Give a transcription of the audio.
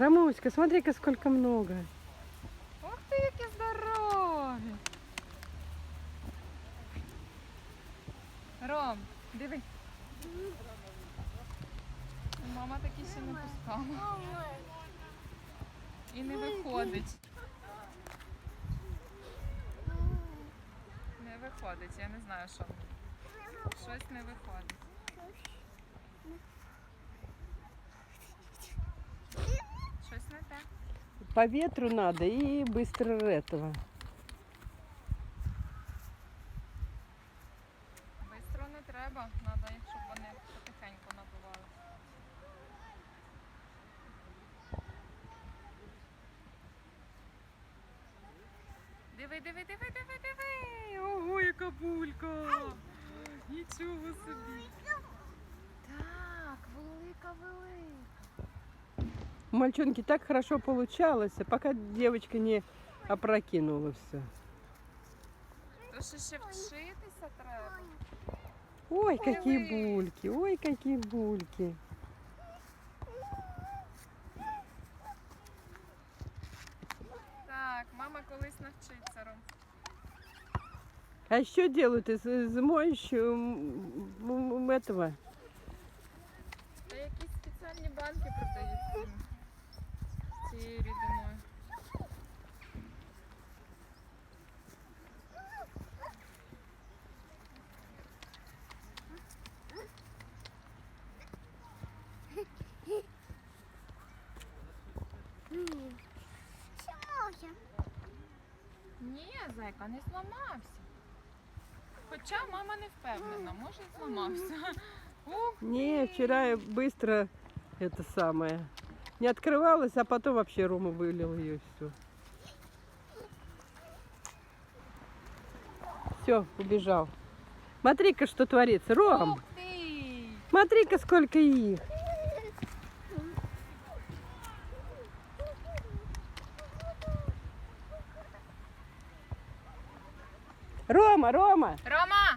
Ромуська, смотри-ка, сколько много. Ух ти, які здорові! Ром, диви. Мама такі ще не пускала. І не виходить. Не виходить, я не знаю, що. Щось не виходить. По ветру надо и быстро этого. Бистро не треба, треба, щоб вони потихеньку набивали. Диви, диви, диви, диви, диви. Ого, яка булька. Нічого собі. Так, велика, велика. У мальчонки так хорошо получалось, пока девочка не опрокинула все. То що ще вчитися треба. Ой, какие Ой. бульки, ой, какие бульки. Так, мама колись навчиться, Ром. А еще делают из, из моющего м, м, м, этого. Та якісь спеціальні банки продають цим- цією рідиною. Ще може. Ні, зайка, не зламався. Хоча мама не впевнена, може і зламався. Ух, Не, вчера я быстро это самое. не открывалась, а потом вообще Рома вылил ее все. Все, убежал. Смотри-ка, что творится. Ром, смотри-ка, сколько их. Рома, Рома, Рома!